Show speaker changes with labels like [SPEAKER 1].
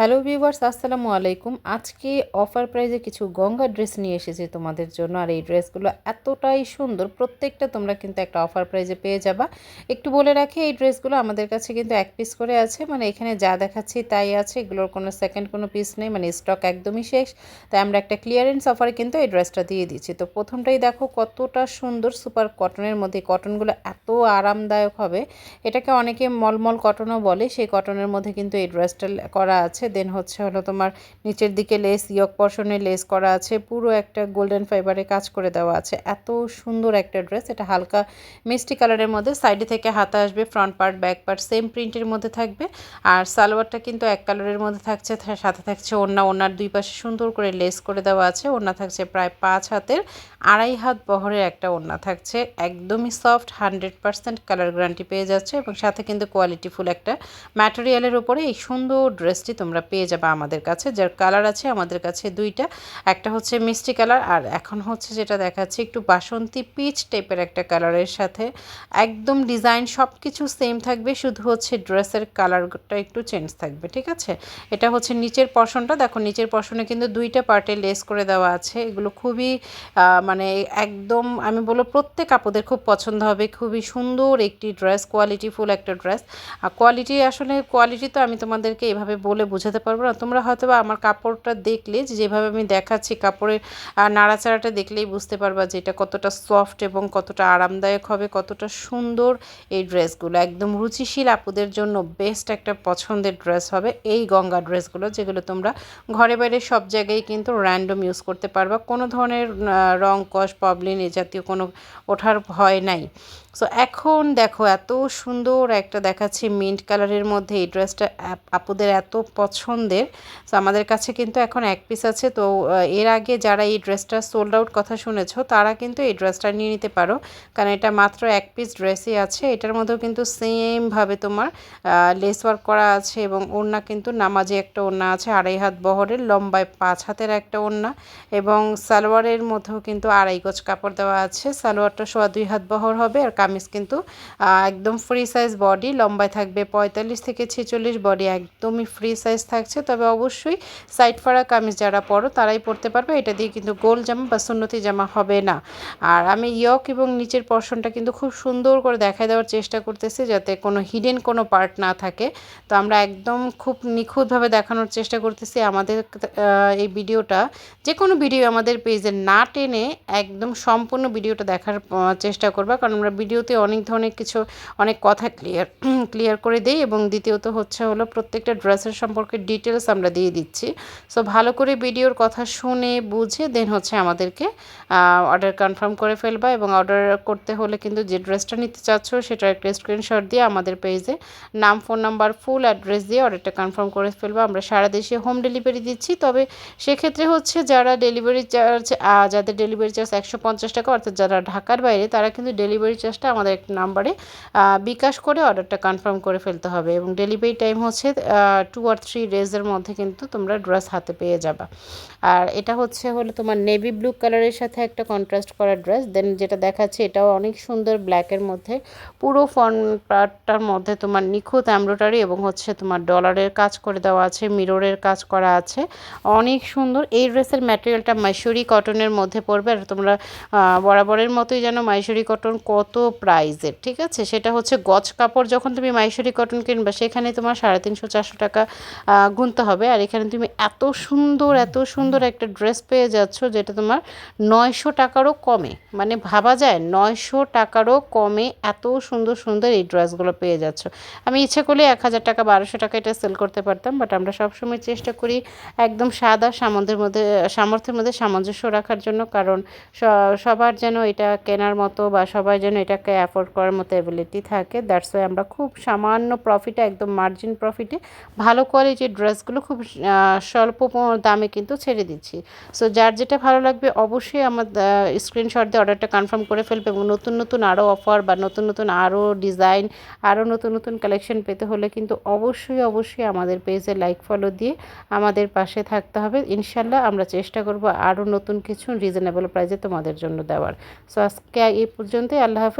[SPEAKER 1] Hello viewers, আসসালামু আলাইকুম। আজকে অফার প্রাইজে কিছু গঙ্গা ড্রেস নিয়ে এসেছি তোমাদের জন্য। আর এই ড্রেসগুলো এতটাই সুন্দর, প্রত্যেকটা তোমরা কিন্তু একটা অফার প্রাইজে পেয়ে যাবা। একটু বলে রাখি, এই ড্রেসগুলো আমাদের কাছে কিন্তু এক পিস করে আছে। মানে এখানে যা দেখাচ্ছি তাই আছে, এগুলোর কোনো সেকেন্ড কোনো পিস নেই মানে স্টক একদমই শেষ। তাই আমরা একটা ক্লিয়ারেন্স অফারে কিন্তু এই ড্রেসটা দিয়ে দিচ্ছি। তো প্রথমটাই দেখো কতটা সুন্দর সুপার কটনের মধ্যে। কটনগুলো এত আরামদায়ক হবে। এটাকে অনেকে মলমল কটনও বলে, সেই কটনের মধ্যে কিন্তু এই ড্রেসটা করা আছে। দেন হচ্ছে হলো তোমার নিচের দিকে লেস, ইয়ক পশনে লেস করা আছে, পুরো একটা গোল্ডেন ফাইবারে কাজ করে দেওয়া আছে। এত সুন্দর একটা ড্রেস এটা হালকা মিষ্টি কালারের মধ্যে সাইডে থেকে হাতা আসবে front part back part same প্রিন্টের মধ্যে থাকবে। আর সালোয়ারটা কিন্তু এক কালারের মধ্যে থাকছে সাথে থাকছে ওড়না ওনার দুই পাশে সুন্দর করে লেস করে দেওয়া আছে। ওড়না থাকছে প্রায় পাঁচ হাতের, আড়াই হাত বহরের একটা ওড়না থাকছে। একদমই soft hundred percent colour guarantee পেয়ে যাচ্ছে এবং সাথে কিন্তু কোয়ালিটিফুল একটা ম্যাটেরিয়ালের উপরে এই সুন্দর ড্রেসটি তোমরা পেয়ে যাবে আমাদের কাছে। যার কালার আছে আমাদের কাছে দুইটা। একটা হচ্ছে মিষ্টি কালার আর এখন হচ্ছে যেটা দেখাচ্ছে একটু বাসন্তী পিচ টাইপের একটা কালারের সাথে। একদম ডিজাইন সব কিছু সেম থাকবে, শুধু হচ্ছে ড্রেসের কালারটা একটু চেঞ্জ থাকবে, ঠিক আছে? এটা হচ্ছে নিচের পশনটা দেখো, নিচের পশনে কিন্তু দুইটা পার্টে লেস করে দেওয়া আছে। এগুলো খুবই মানে একদম, আমি বলব প্রত্যেক আপুদের খুব পছন্দ হবে। খুবই সুন্দর একটি ড্রেস কোয়ালিটিফুল একটা ড্রেস আর কোয়ালিটি আসলে কোয়ালিটি তো আমি তোমাদেরকে এভাবে বলে বোঝাতে পারব না। তোমরা হয়তো বা আমার কাপড়টা দেখলে যেভাবে আমি দেখাচ্ছি কাপড়ের নাড়াচাড়াটা দেখলেই বুঝতে পারবা যে এটা কতটা সফট এবং কতটা আরামদায়ক হবে, কতটা সুন্দর এই ড্রেসগুলো। একদম রুচিশীল আপুদের জন্য বেস্ট একটা পছন্দের ড্রেস হবে এই গঙ্গা ড্রেসগুলো, যেগুলো তোমরা ঘরে বাইরে সব জায়গায় কিন্তু র্যান্ডম ইউজ করতে পারবা। কোনো ধরনের রং কষ প্রবলেম এ জাতীয় কোনো ওঠার ভয় নাই। সো এখন দেখো, এত সুন্দর একটা দেখাচ্ছি মিন্ট কালারের মধ্যে এই ড্রেসটা আপুদের এত পছন্দের। সো আমাদের কাছে কিন্তু এখন এক পিস আছে। তো এর আগে যারা এই ড্রেসটা সোল্ড আউট কথা শুনেছ, তারা কিন্তু এই ড্রেসটা নিয়ে নিতে পারো। কারণ এটা মাত্র এক পিস ড্রেসই আছে। এটার মধ্যেও কিন্তু সেমভাবে তোমার লেস ওয়ার্ক করা আছে এবং ওড়না কিন্তু নামাজে একটা ওড়না আছে, আড়াই হাত বহরের, লম্বায় পাঁচ হাতের একটা ওড়না এবং সালোয়ারের মধ্যেও কিন্তু আড়াই গজ কাপড় দেওয়া আছে। সালোয়ারটা সোয়া দুই হাত বহর হবে আর কামিজ কিন্তু একদম ফ্রি সাইজ বডি লম্বায় থাকবে পঁয়তাল্লিশ থেকে ছেচল্লিশ বডি একদমই ফ্রি সাইজ থাকছে। তবে অবশ্যই সাইড ফাড়া কামিজ যারা পরো, তারাই পরতে পারবে। এটা দিয়ে কিন্তু গোল জামা বা সুন্নতি জামা হবে না। আর আমি ইয়ক এবং নিচের পর্শনটা কিন্তু খুব সুন্দর করে দেখায় দেওয়ার চেষ্টা করতেছি যাতে কোনো হিডেন কোনো পার্ট না থাকে। তো আমরা একদম খুব নিখুঁতভাবে দেখানোর চেষ্টা করতেছি আমাদের এই ভিডিওটা। যে কোনো ভিডিও আমাদের পেজে না টেনে একদম সম্পূর্ণ ভিডিওটা দেখার চেষ্টা করবা। কারণ আমরা ভিডিওতে অনেক ধরনের কিছু, অনেক কথা ক্লিয়ার ক্লিয়ার করে দিই এবং দ্বিতীয়ত হচ্ছে হলো প্রত্যেকটা ড্রেসের সম্পর্কে ডিটেলস আমরা দিয়ে দিচ্ছি। সো ভালো করে ভিডিওর কথা শুনে বুঝে দেন হচ্ছে আমাদেরকে অর্ডার কনফার্ম করে ফেলবা এবং অর্ডার করতে হলে কিন্তু যে ড্রেসটা নিতে চাচ্ছ সেটা একটা স্ক্রিনশট দিয়ে আমাদের পেজে নাম ফোন নাম্বার ফুল অ্যাড্রেস দিয়ে অর্ডারটা কনফার্ম করে ফেলবা। আমরা সারা দেশে হোম ডেলিভারি দিচ্ছি, তবে সেক্ষেত্রে হচ্ছে যারা ডেলিভারি চার্জ যাদের ডেলিভারি চার্জ একশো পঞ্চাশ টাকা, অর্থাৎ যারা ঢাকার বাইরে, তারা কিন্তু ডেলিভারি চার্জটা আমাদের একটা নাম্বারে বিকাশ করে অর্ডারটা কনফার্ম করে ফেলতে হবে এবং ডেলিভারি টাইম হচ্ছে টু আর থ্রি ডেজের মধ্যে কিন্তু তোমরা ড্রেস হাতে পেয়ে যাবা। আর এটা হচ্ছে হলো তোমার নেভি ব্লু কালারের সাথে একটা কন্ট্রাস্ট করা ড্রেস দেন যেটা দেখাচ্ছে এটাও অনেক সুন্দর ব্ল্যাকের মধ্যে। পুরো ফন পার্টটার মধ্যে তোমার নিখুঁত এমব্রয়ডারি এবং হচ্ছে তোমার ডলারের কাজ করে দেওয়া আছে মিররের কাজ করা আছে। অনেক সুন্দর, এই ড্রেসের ম্যাটেরিয়ালটা মাইসুরি কটনের মধ্যে পড়বে। আর তোমরা বরাবরের মতোই যেন মাইসুরি কটন কত প্রাইজের ঠিক আছে? সেটা হচ্ছে গজ কাপড় যখন তুমি মাইশরি কটন কিনবে, সেখানে তোমার সাড়ে তিনশো চারশো টাকা গুনতে হবে। আর এখানে তুমি এত সুন্দর এত সুন্দর একটা ড্রেস পেয়ে যাচ্ছ, যেটা তোমার নয়শো টাকারও কমে। মানে ভাবা যায়, নয়শো টাকারও কমে এত সুন্দর সুন্দর এই ড্রেসগুলো পেয়ে যাচ্ছ। আমি ইচ্ছে করলে এক হাজার টাকা, বারোশো টাকা এটা সেল করতে পারতাম বাট আমরা সবসময় চেষ্টা করি একদম সাদা সামন্তের মধ্যে, সামর্থ্যের মধ্যে সামঞ্জস্য রাখার জন্য, কারণ সবার যেন এটা কেনার মতো বা সবাই যেন এটাকে অ্যাফোর্ড করার মতো অ্যাবিলিটি থাকে। দ্যাটস ওয়াই আমরা খুব সামান্য প্রফিটে একদম মার্জিন প্রফিটে ভালো কোয়ালিটির ড্রেসগুলো খুব স্বল্প দামে কিন্তু ছেড়ে দিচ্ছি। সো যার যেটা ভালো লাগবে অবশ্যই আমার স্ক্রিনশট দিয়ে অর্ডারটা কনফার্ম করে ফেলবে এবং নতুন নতুন আরও অফার বা নতুন নতুন আরও ডিজাইন আরও নতুন নতুন কালেকশন পেতে হলে কিন্তু অবশ্যই অবশ্যই আমাদের পেজে লাইক ফলো দিয়ে আমাদের পাশে থাকতে হবে। ইনশাল্লাহ আমরা চেষ্টা করব আরও নতুন কিছু রিজনেবল প্রাইজে তোমাদের জন্য দেওয়ার। সো আজকে এই পর্যন্তই। আল্লাহ